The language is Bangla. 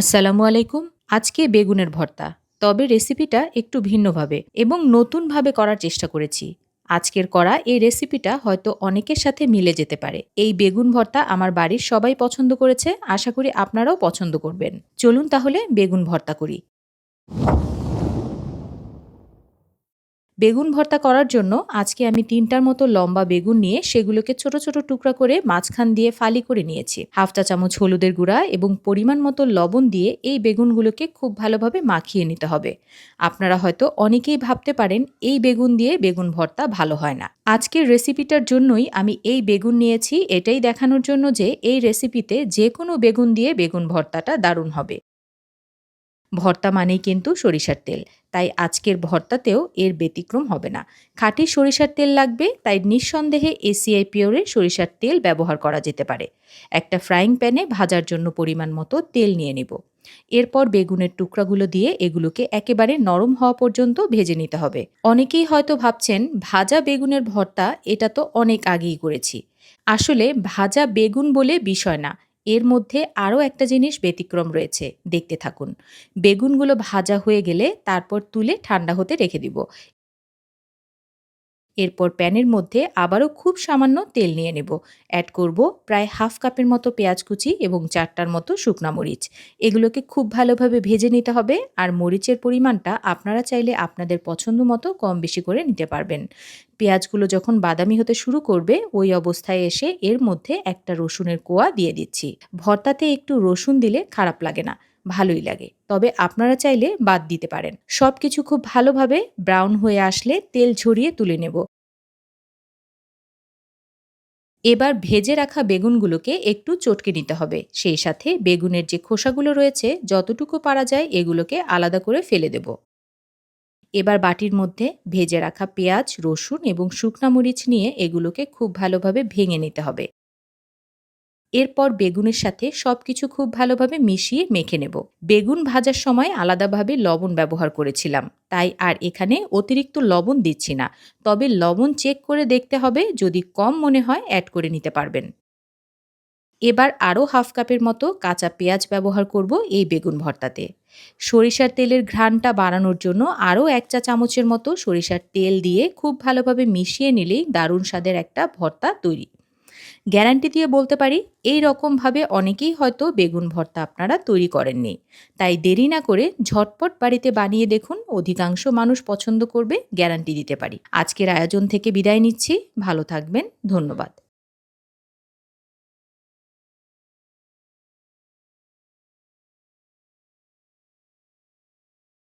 আসসালামু আলাইকুম, আজকে বেগুনের ভর্তা। তবে রেসিপিটা একটু ভিন্নভাবে এবং নতুনভাবে করার চেষ্টা করেছি। আজকের করা এই রেসিপিটা হয়তো অনেকের সাথে মিলে যেতে পারে। এই বেগুন ভর্তা আমার বাড়ির সবাই পছন্দ করেছে, আশা করি আপনারাও পছন্দ করবেন। চলুন তাহলে বেগুন ভর্তা করি। বেগুন ভর্তা করার জন্য আজকে আমি তিনটার মতো লম্বা বেগুন নিয়ে সেগুলোকে ছোট ছোট টুকরা করে মাঝখান দিয়ে ফালি করে নিয়েছি। হাফ চা চামচ হলুদের গুঁড়া এবং পরিমাণ মতো লবণ দিয়ে এই বেগুনগুলোকে খুব ভালোভাবে মাখিয়ে নিতে হবে। আপনারা হয়তো অনেকেই ভাবতে পারেন, এই বেগুন দিয়ে বেগুন ভর্তা ভালো হয় না। আজকের রেসিপিটার জন্যই আমি এই বেগুন নিয়েছি। এটাই দেখানোর জন্য যে এই রেসিপিতে যে কোনো বেগুন দিয়ে বেগুন ভর্তাটা দারুণ হবে। ভর্তা মানেই কিন্তু সরিষার তেল। তাই আজকের ভর্তাতেও এর ব্যতিক্রম হবে না। খাঁটি সরিষার তেল লাগবে, তাই নিঃসন্দেহে এসিআই পিওরে সরিষার তেল ব্যবহার করা যেতে পারে। একটা ফ্রাইং প্যানে ভাজার জন্য পরিমাণ মতো তেল নিয়ে নেব। এরপর বেগুনের টুকরাগুলো দিয়ে এগুলোকে একেবারে নরম হওয়া পর্যন্ত ভেজে নিতে হবে। অনেকেই হয়তো ভাবছেন, ভাজা বেগুনের ভর্তা, এটা তো অনেক আগেই করেছি। আসলে ভাজা বেগুন বলে বিষয় না। এর মধ্যে আরও একটা জিনিস ব্যতিক্রম রয়েছে, দেখতে থাকুন। বেগুনগুলো ভাজা হয়ে গেলে তারপর তুলে ঠান্ডা হতে রেখে দিব। এরপর প্যানের মধ্যে আবারও খুব সামান্য তেল নিয়ে নেব। অ্যাড করব প্রায় হাফ কাপের মতো পেঁয়াজ কুচি এবং চারটার মতো শুকনা মরিচ। এগুলোকে খুব ভালোভাবে ভেজে নিতে হবে আর মরিচের পরিমাণটা আপনারা চাইলে আপনাদের পছন্দ মতো কম বেশি করে নিতে পারবেন। পেঁয়াজগুলো যখন বাদামি হতে শুরু করবে, ওই অবস্থায় এসে এর মধ্যে একটা রসুনের কোয়া দিয়ে দিচ্ছি। ভর্তাতে একটু রসুন দিলে খারাপ লাগে না। ভালোই লাগে। তবে আপনারা চাইলে বাদ দিতে পারেন। সব কিছু খুব ভালোভাবে ব্রাউন হয়ে আসলে তেল ঝরিয়ে তুলে নেব। এবার ভেজে রাখা বেগুনগুলোকে একটু চটকে নিতে হবে। সেই সাথে বেগুনের যে খোসাগুলো রয়েছে, যতটুকু পারা যায় এগুলোকে আলাদা করে ফেলে দেব। এবার বাটির মধ্যে ভেজে রাখা পেঁয়াজ, রসুন এবং শুকনা মরিচ নিয়ে এগুলোকে খুব ভালোভাবে ভেঙে নিতে হবে। এরপর বেগুনের সাথে সব কিছু খুব ভালোভাবে মিশিয়ে মেখে নেব। বেগুন ভাজার সময় আলাদাভাবে লবণ ব্যবহার করেছিলাম, তাই আর এখানে অতিরিক্ত লবণ দিচ্ছি না। তবে লবণ চেক করে দেখতে হবে, যদি কম মনে হয় অ্যাড করে নিতে পারবেন। এবার আরও হাফ কাপের মতো কাঁচা পেঁয়াজ ব্যবহার করব এই বেগুন ভর্তাতে। সরিষার তেলের ঘ্রাণটা বাড়ানোর জন্য আরও এক চা চামচের মতো সরিষার তেল দিয়ে খুব ভালোভাবে মিশিয়ে নিলেই দারুণ স্বাদের একটা ভর্তা তৈরি। গ্যারান্টি দিয়ে বলতে পারি, এই রকমভাবে অনেকেই হয়তো বেগুন ভর্তা আপনারা তৈরি করেননি। তাই দেরি না করে ঝটপট বাড়িতে বানিয়ে দেখুন, অধিকাংশ মানুষ পছন্দ করবে, গ্যারান্টি দিতে পারি। আজকের আয়োজন থেকে বিদায় নিচ্ছি, ভালো থাকবেন, ধন্যবাদ।